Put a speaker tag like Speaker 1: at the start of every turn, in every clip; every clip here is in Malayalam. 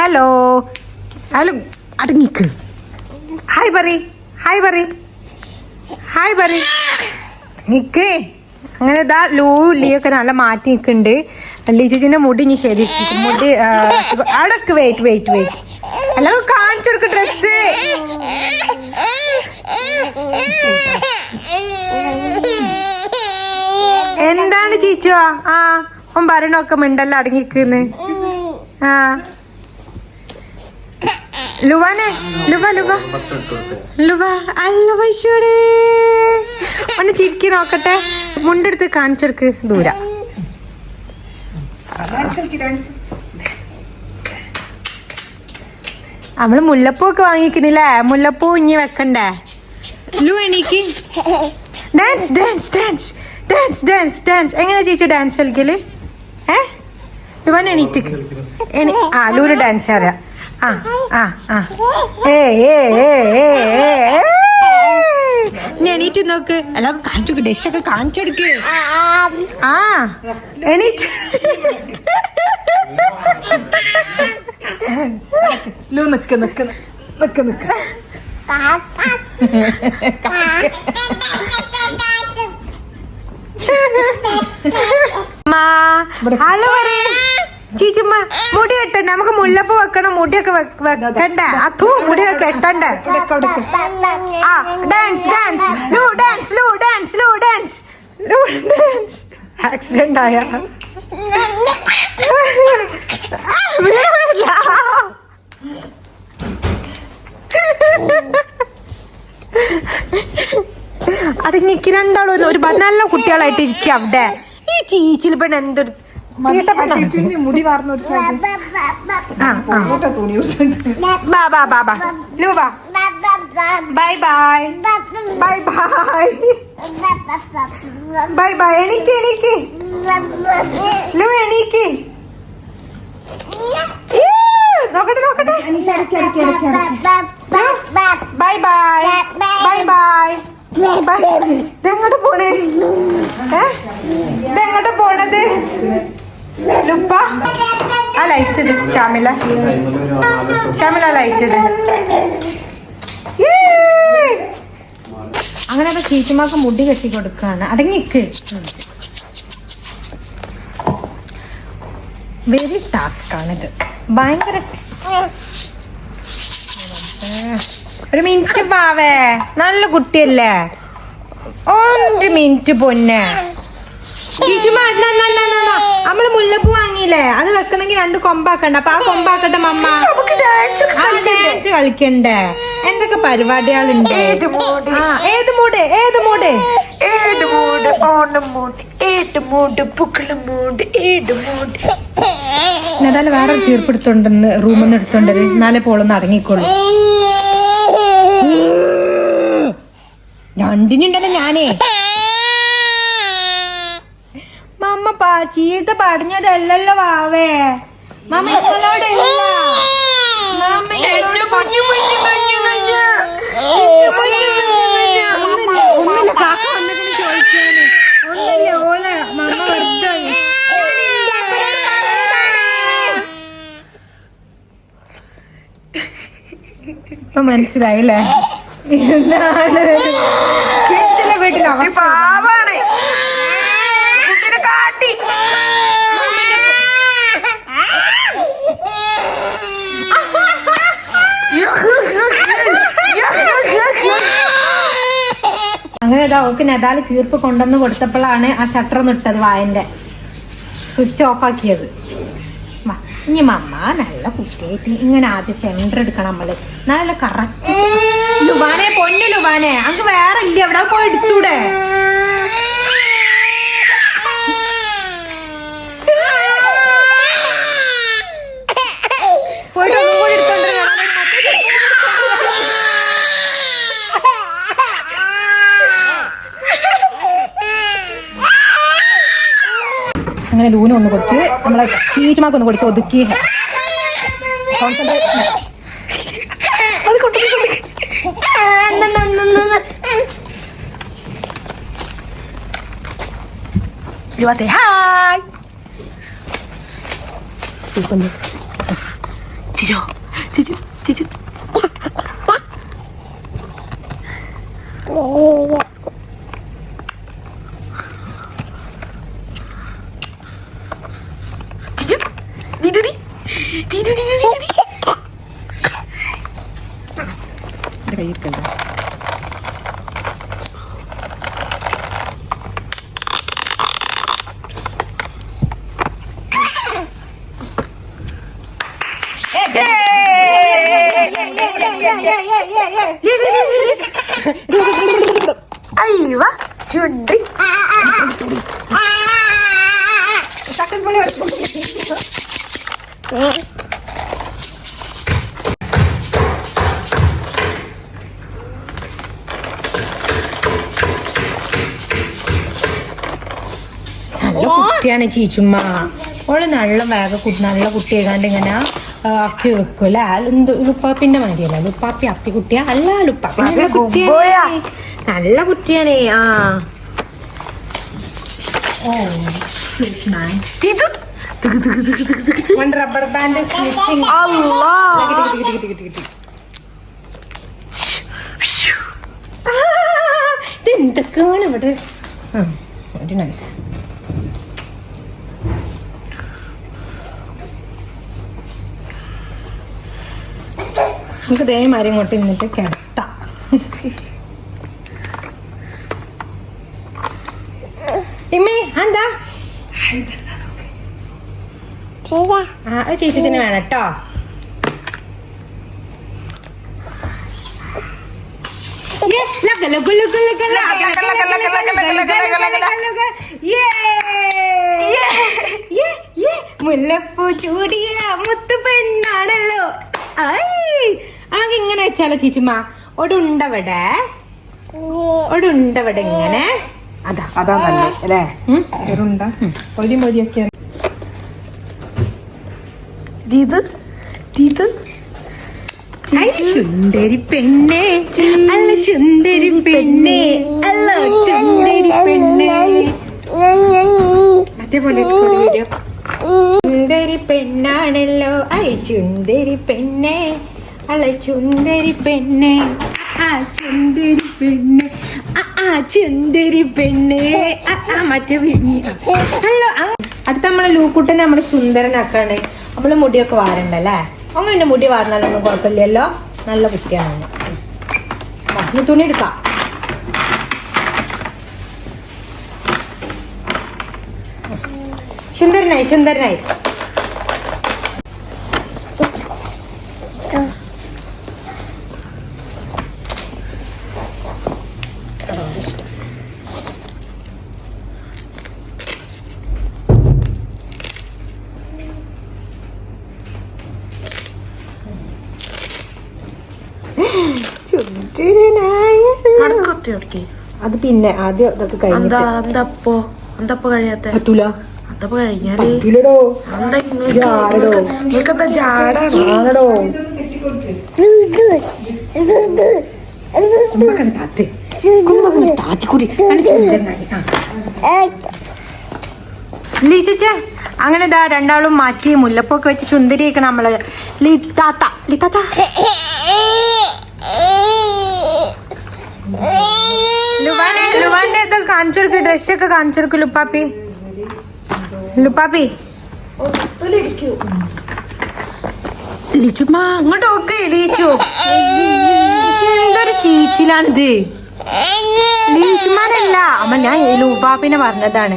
Speaker 1: ഹലോ ഹലോ അടങ്ങിക്ക് ഹായ് പറി ഹായ് പറി ഹായ് പറി നിക്ക് അങ്ങനെ ഇതാ ലൂലിയൊക്കെ നല്ല മാറ്റി നിൽക്കുന്നുണ്ട് ചേച്ചിന്റെ മുടി ഇനി ശരി മുടി അടക്ക് വെയിറ്റ് വെയിറ്റ് വെയിറ്റ് അല്ല കാണിച്ചു ഡ്രസ് എന്താണ് ചീച്ചോ ആ ഓൻ പറയണൊക്കെ മിണ്ടല്ല അടങ്ങിക്കുന്നു ആ ലുവാനെ ലുവ ലുവ ലുവ അല്ല പൈസയുടെ ഒന്ന് ചിരിക്കി നോക്കട്ടെ മുണ്ടെടുത്ത് കാണിച്ചെടുക്ക് ദൂര നമ്മള് മുല്ലപ്പൂ ഒക്കെ വാങ്ങിക്കണില്ലേ മുല്ലപ്പൂ ഇനി വെക്കണ്ടേ ലു എണീക്ക് dance dance dance dance dance dance എങ്ങനെ ചേച്ചി ഡാൻസ് കളിക്കല് ഏ ലുവാൻ എണീറ്റിക്ക് ആ ലൂര് ഡാൻസ് അറിയാം ആ ആ ആ ഏ ഏ ഏ ഏ എണീറ്റ് നോക്ക് എല്ലാവർക്കും കാണിച്ചു ഡഷൊക്കെ കാണിച്ചെടുക്ക് ആ എണീറ്റ് ലു നിക്ക് നിക്ക് നിക്ക് നിക്ക് ഹലോ ചീച്ചമ്മ മുടി കെട്ടണ്ട നമുക്ക് മുല്ലപ്പ് വെക്കണം മുടിയൊക്കെ വെക്കണ്ട അപ്പൂ മുടിയൊക്കെ കെട്ടണ്ട ആ dance dance dance dance dance dance accident ആയ അടങ്ങിക്ക് രണ്ടാളും ഒരു നല്ല കുട്ടികളായിട്ട് ഇരിക്കാം അവിടെ ഈ ചീച്ചിൽ പെണ്ണ് എന്തൊരു മുടി ബൈ ബൈ ബൈ ബൈ ലു ബൈ ബൈ ഇതെങ്ങോട്ട് പോണേ ഇതെങ്ങോട്ട് പോണത് ലുപ്പ ആ ലൈറ്റ് ഇട് ശ്യാമില ശ്യാമില ലൈറ്റ് ഇട് അങ്ങനെ അപ്പൊ ചീച്ചുമാക്ക് മുടി കെട്ടി കൊടുക്കാണ് അടങ്ങിക്ക് വെരി ടാസ്ക് ആണിത് ഭയങ്കര ഒരു മിനിറ്റ് പാവേ നല്ല കുട്ടിയല്ലേ ഒരു മിനിറ്റ് പൊന്നെ ചീച്ചുമാ നമ്മള് മുല്ലപ്പൂ വാങ്ങിയില്ലേ അത് വെക്കണമെങ്കിൽ രണ്ട് കൊമ്പാക്കണ്ട അപ്പൊ ആ കൊമ്പാക്കട്ടെ മമ്മ ഡാൻസ് കളിക്കണ്ടേ എന്തൊക്കെ പരിപാടികളുണ്ട് ആ ഏത് മൂട് ഏത് മൂട്
Speaker 2: ഏത് മൂട് ഓണം മൂട് ഏത് മൂട് പുക്കള മൂട് ഏത് മൂട്
Speaker 1: ഏതായാലും വേറെ ചീർപ്പെടുത്തോണ്ടെന്ന് റൂമിൽ നിന്ന് എടുത്തോണ്ട് എന്നാലേ പോളൊന്ന് അടങ്ങിക്കോളൂ രണ്ടിനുണ്ടല്ലോ ഞാനേ ചീത്ത പറഞ്ഞതല്ലല്ലോ വാവേ മമ്മ ഇപ്പോളോട് ഒന്നില്ല കാക്ക ഇപ്പൊ മനസ്സിലായില്ലേ എന്താണ് വീട്ടിലെ അങ്ങനെ ഇതാ ഓക്ക് നെതാല് ചീർപ്പ് കൊണ്ടുവന്ന് കൊടുത്തപ്പോഴാണ് ആ ഷട്ടർ നിട്ടത് വായന്റെ സ്വിച്ച് ഓഫ് ആക്കിയത് ഇനി മമ്മ നല്ല കുട്ടിയായിട്ട് ഇങ്ങനെ ആദ്യം സെൻറ്റർ എടുക്കണം നമ്മള് നല്ല കറക്റ്റ് ലുബാനെ പൊന്നു ലുബാനെ അങ്ങ് വേറെ ഇല്ല അവിടെ പോയി എടുത്തൂടെ അങ്ങനെ ലൂനും ഒന്ന് കൊടുത്ത് നമ്മളെ ചീച്ചുമാക്ക് ഒന്ന് കൊടുത്ത് ഒതുക്കി ഹായ് ചിജോ ചിജു ചിജു അയ്യോ ചുണ്ടി നല്ല കുട്ടിയാണ് ചീച്ചുമ്മ ഓള് നല്ല വേഗ നല്ല കുട്ടിയാകാണ്ട് ഇങ്ങനെ ആക്കി വെക്കും അല്ലെ ലുപ്പാപ്പിന്റെ മാതിരിയല്ല ലുപ്പാപ്പി അപ്പി കുട്ടിയാ അല്ല ലുപ്പാപ്പി നല്ല കുട്ടിയാണ് നല്ല കുട്ടിയാണ് ആ ഓ റബ്ബർ ബാൻഡ് ഇതെന്തൊക്കെയാണ് ഇവിടെ ഒരു നൈസ് നമുക്ക് ദേമാരി ഇങ്ങോട്ട് ഇന്നിട്ട് കിടത്താം ഇമ്മേ എന്താ ആ വേണം കേട്ടോ മുല്ലപ്പൂ ചൂടിയ മുത്തു പെണ്ണാണല്ലോ ഐ നമുക്ക് ഇങ്ങനെ വെച്ചാലോ ചേച്ചിമ്മ ഒടുണ്ടവിടെ ഒടുണ്ടവിടെ ഇങ്ങനെ അതാ അതാ നല്ലത് അല്ലേ ഒരുണ്ട പൊതി മൊതിയൊക്കെ ഇത് ഇത് ചുണ്ടരി പെണ്ണേ അല്ല സുന്ദരി പെണ്ണേ അല്ല ചുണ്ടരി പെണ്ണേ അതേപോലെ ചുണ്ടരി പെണ്ണാണല്ലോ ഐ ചുണ്ടരി പെണ്ണേ അള ചുന്ദരി പെണ്ണെ ആ ചുന്ദരി പെണ്ണെ ആ ചുന്ദരി പെണ്ണെ ആ മറ്റേ പെണ്ണ് അല്ല അടുത്ത നമ്മളെ ലൂക്കുട്ടനെ നമ്മൾ സുന്ദരനാക്കാണ് നമ്മള് മുടിയൊക്കെ വാരണ്ടല്ലേ അങ്ങനെ പിന്നെ മുടി വാർന്നാലൊന്നും കുഴപ്പമില്ലല്ലോ നല്ല വൃത്തിയാണ് ഇനി തുണി എടുക്കാം ശുന്ദരനായി ശുന്ദരനായി അത് പിന്നെ ആദ്യം അതൊക്കെ കഴിഞ്ഞിട്ട് പറ്റൂല ആണടോ അങ്ങനെ ഇതാ രണ്ടാളും മാറ്റി മുല്ലപ്പൊക്കെ വെച്ച് ചുന്തിരിയൊക്കെ നമ്മള് ലിത്താത്ത ലിത്താത്ത ലുവാനെ ലുവാന്റെ ഇത് കാണിച്ചു കൊടുക്ക് ഡ്രസ് ഒക്കെ കാണിച്ചു കൊടുക്ക് ലുപ്പാപ്പി ലുപ്പാപ്പി ലിച്ചുമ്മ അങ്ങോട്ട് ഓക്കെ ലീച്ചു എന്തൊരു ചീച്ചിലാണിത് ലീച്ചുമാരല്ല അമ്മ ഞാൻ ലുപ്പാപ്പിനെ പറഞ്ഞതാണ്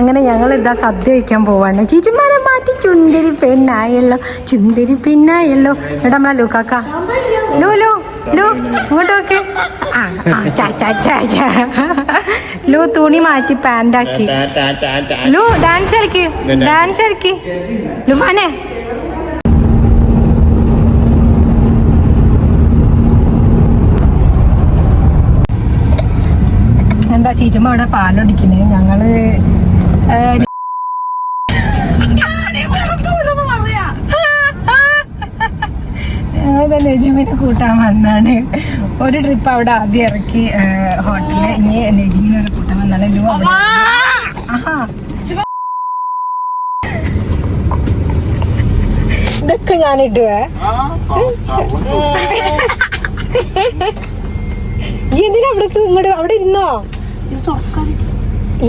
Speaker 1: അങ്ങനെ ഞങ്ങൾ ഇതാ സദ്യ വയ്ക്കാൻ പോവാണ് ചേച്ചിമാരെ മാറ്റി ചുന്തിരി പെണ്ണായല്ലോ ചുന്തിരി പെണ്ണായല്ലോ എടാ നമ്മളെ ലൂക്കാക്ക ലൂലു ലൂ ഇങ്ങോട്ടൊക്കെ ആ ലൂ തുണി മാറ്റി പാൻറ്റാക്കി ലൂ ഡാൻസ് കളിക്ക് ഡാൻസ് ഇറക്കി ലുമാനെ എന്താ ചീച്ചമ്മ അവിടെ പാലൊടിക്കണേ ഞങ്ങള് ഞങ്ങൾ കൂട്ടാൻ വന്നാണ് ഒരു ട്രിപ്പ് അവിടെ ആദ്യം ഇറക്കി ഹോട്ടലിൽ ഇനി നജിമിനെ ഒരു കൂട്ടാൻ വന്നാണ് ലു ഇതൊക്കെ ഞാൻ ഇട്ടുവേ എന്തിനാ അവിടെ ഇങ്ങോട്ട് അവിടെ ഇരുന്നോ ഇത്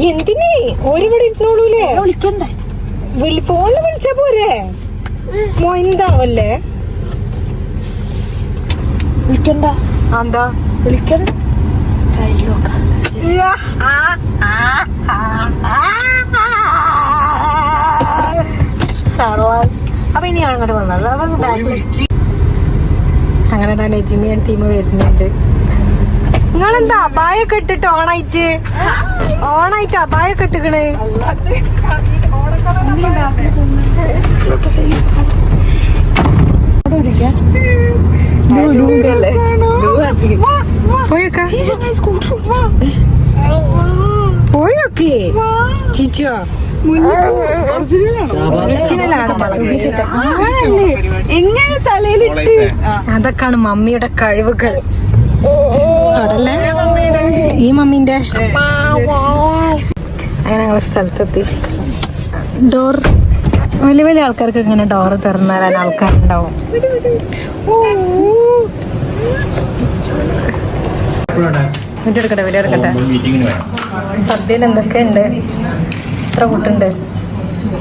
Speaker 1: എന്തിനേ ഒരുവിടെ ഇട്ടോളൂലേ വിളിക്കണ്ടേ വിളി ഫോണിൽ വിളിച്ചാ പോരെ മൊയന്താവല്ലേ വിളിക്കണ്ട എന്താ വിളിക്കണ്ട അപ്പൊ ഇനി അങ്ങോട്ട് വന്നല്ലോ അങ്ങനെ തന്നെ ജിമി ആൻഡ് ടീം വരുന്നുണ്ട് നിങ്ങളെന്താ അപായൊക്കെ ഇട്ടിട്ട് ഓണായിട്ട് ഓണായിട്ട് അപായൊക്കെ ഇട്ടിക്കണ് പോയൊക്കെ എങ്ങനെ തലയിലിട്ട് അതൊക്കെയാണ് മമ്മിയുടെ കഴിവുകൾ അവിടല്ലേ ഈ മമ്മീൻ്റെ അങ്ങനെ സ്ഥലത്തെത്തി ഡോർ വലിയ വലിയ ആൾക്കാർക്ക് ഇങ്ങനെ ഡോർ തുറന്നു തരാൻ ആൾക്കാരുണ്ടാവും വീഡിയോ എടുക്കട്ടെ വീഡിയോ എടുക്കട്ടെ സദ്യയിൽ ഉണ്ട് എത്ര കൂട്ടുണ്ട്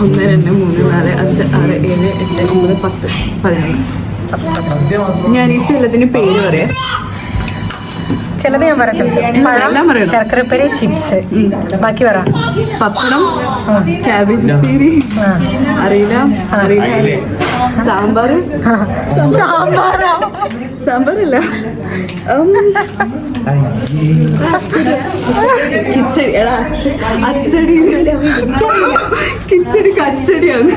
Speaker 1: ഒന്ന് രണ്ട് മൂന്ന് നാല് അഞ്ച് ആറ് ഏഴ് എട്ട് ഒമ്പത് പത്ത് പതിനൊന്ന് ഞാൻ ഈ ചെല്ലത്തിന് പേര് പറയാം ചിലത് ഞാൻ പറയട്ടെ പഴം ശർക്കരപ്പരി ചിപ്സ് ബാക്കി പറ പപ്പടം ക്യാബേജ് അറിയില്ല അറിയില്ല സാമ്പാർ സാമ്പാറോ സാമ്പാറില്ല കിച്ചടി എടാ അച്ചടി കിച്ചടിക്ക് കച്ചടിയാണ്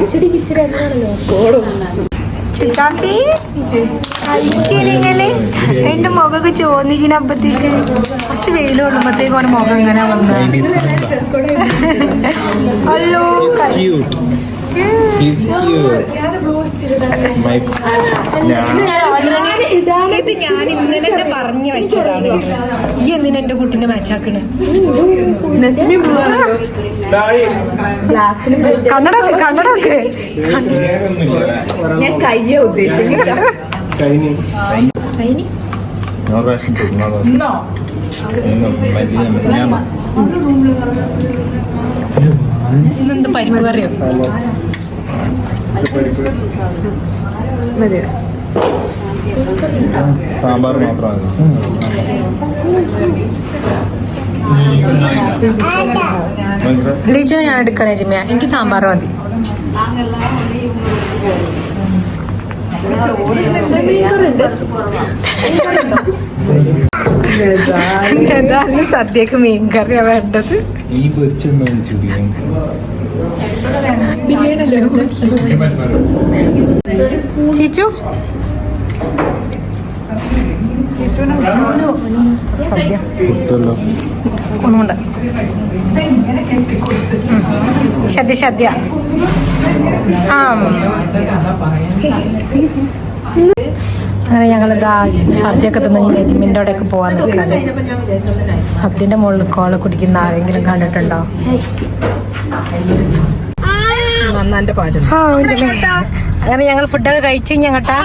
Speaker 1: അച്ചടി കിച്ചടി ചിത്താപ്പി എനിക്കിങ്ങനെ എന്റെ മുഖമൊക്കെ ചോന്നിക്കണപ്പത്തേക്ക് കുറച്ച് വെയിൽ കൊള്ളുമ്പത്തേക്ക് ഒരു മുഖം ഇങ്ങനെ വന്നു അല്ലോ ഇത് ഞാൻ ഇന്നലെ പറഞ്ഞു വെച്ചതാണ് ഈ എന്തിനാ എന്റെ കുട്ടീനെ മാച്ചാക്കണേ കണ്ണട കണ്ണട ഞാൻ കയ്യ ഉദ്ദേശിക്കുന്നത് ഇന്നെന്ത് പരിപ്പ് കറിയോ
Speaker 3: മതിയോ സാമ്പാർ മാത്രമാണ്
Speaker 1: ലിജു ഞാൻ എടുക്കണേ ജിമ്മ എനിക്ക് സാമ്പാർ മതി സദ്യക്ക് മീൻ കറിയാ വേണ്ടത് ചിച്ചു സദ്യ ഒന്നുമുണ്ട് സദ്യ സദ്യ ആ അങ്ങനെ ഞങ്ങളിതാ സദ്യയൊക്കെ തിന്ന് നെജ്മിൻ്റെ അവിടെയൊക്കെ പോകാൻ നിൽക്കാതെ സദ്യൻ്റെ മുകളിൽ കോള കുടിക്കുന്ന ആരെങ്കിലും കണ്ടിട്ടുണ്ടോ അങ്ങനെ ഞങ്ങൾ ഫുഡൊക്കെ കഴിച്ചു ഞങ്ങട്ടാ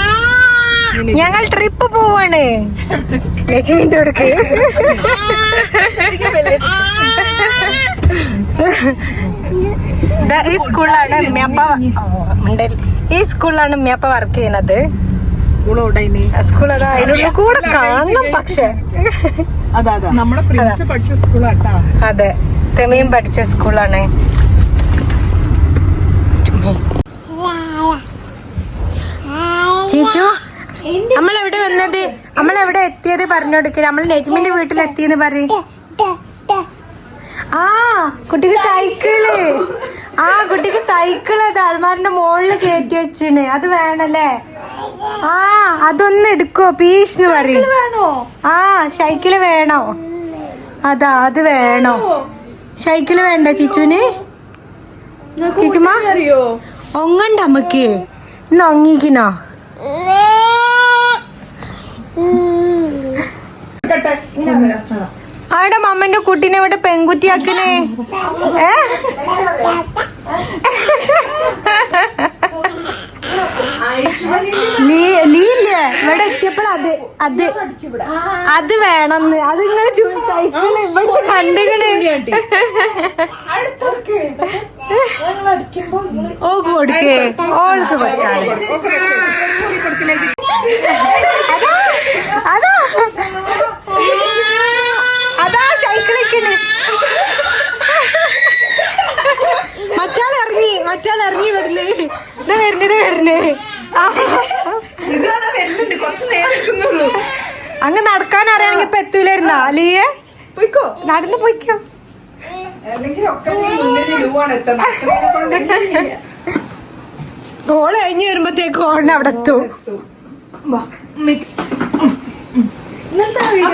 Speaker 1: ഞങ്ങൾ ട്രിപ്പ് പോവാണ് ലക്ഷ്മിന്റെ അടുക്ക് ഈ സ്കൂളിലാണ് മ്യാപ്പ ഈ സ്കൂളിലാണ് മ്യാപ്പ വർക്ക് ചെയ്യുന്നത് കൂടെ കാണണം പക്ഷേ നമ്മുടെ സ്കൂളാട്ടാ അതെ തെമയും പഠിച്ച സ്കൂളാണ് ചേച്ചോ നമ്മൾ എവിടെ വന്നത് നമ്മൾ എവിടെ എത്തിയത് പറഞ്ഞോടുക്ക നമ്മൾ നെജ്മിന്റെ വീട്ടിൽ എത്തിയെന്ന് പറയും ആ കുട്ടിക്ക് സൈക്കിള് ആ കുട്ടിക്ക് സൈക്കിൾ അത് അൾമാറിന്റെ മുകളിൽ കയറ്റി വെച്ചിണ് അത് വേണല്ലേ ആ അതൊന്ന് എടുക്കോ പീഷ് എന്ന് പറയും ആ സൈക്കിള് വേണോ അതാ അത് വേണോ സൈക്കിള് വേണ്ട ചിച്ചുന് ചിച്ചുമാ ഒങ്ങണ്ട നമുക്ക് ഇന്ന് ഒങ്ങിക്കണോ അവിടെ മമ്മന്റെ കുട്ടീനെ ഇവിടെ പെൺകുട്ടിയാക്കണേ അത് വേണം അത് നിങ്ങൾ സൈക്കിള് ഇവിടെ ഓ ഓൾക്ക് അതാ മറ്റാൾ ഇറങ്ങി വരുന്നേ ഇത് വരുന്നത് വരുന്നേ അങ്ങ് നടക്കാൻ അറിയാമെങ്കിൽ ഇപ്പൊ എത്തൂലായിരുന്നാ അല്ലേ പോയിക്കോ നടന്നു പോയിക്കോ ഗോള് കഴിഞ്ഞ് വരുമ്പത്തേക്ക് ഗോളിന് അവിടെ എത്തും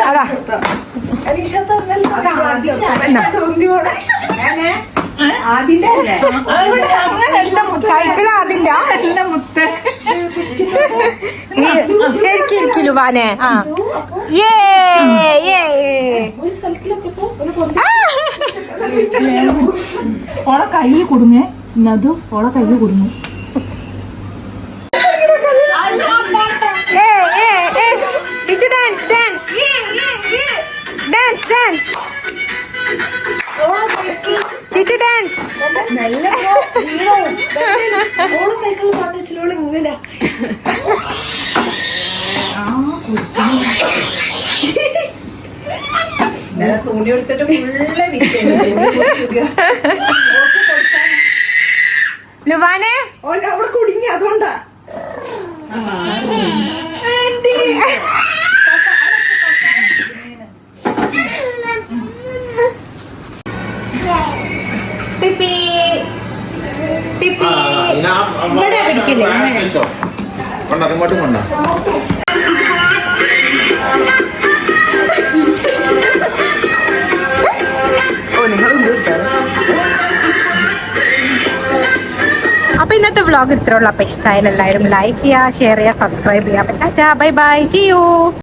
Speaker 1: അതാ അനീഷ അതിന്റെ അങ്ങനല്ല സൈക്കിൾ അതിന്റെ അല്ല മുത്ത് ശരിക്കും ഇരിക്കില്ലു വാനെ ആ ഏ ഏ ഓളെ കൈ കൊടുങ്ങേ ഇന്നത് ഓളെ കൈ കൊടുങ്ങും dance, dance. Oh, teacher dance നല്ല സൈക്കിൾ ഇങ്ങനെ എടുത്തിട്ട് ലുവാനെ അവിടെ കുടുങ്ങി അതുകൊണ്ടാ വ്ളോഗ് ഇത്രയുള്ള അപ്പം ഇഷ്ടമായാലും എല്ലാവരും ലൈക്ക് ചെയ്യുക ഷെയർ ചെയ്യുക സബ്സ്ക്രൈബ് ചെയ്യുക പറ്റാ ബൈ ബൈ ചെയ്യൂ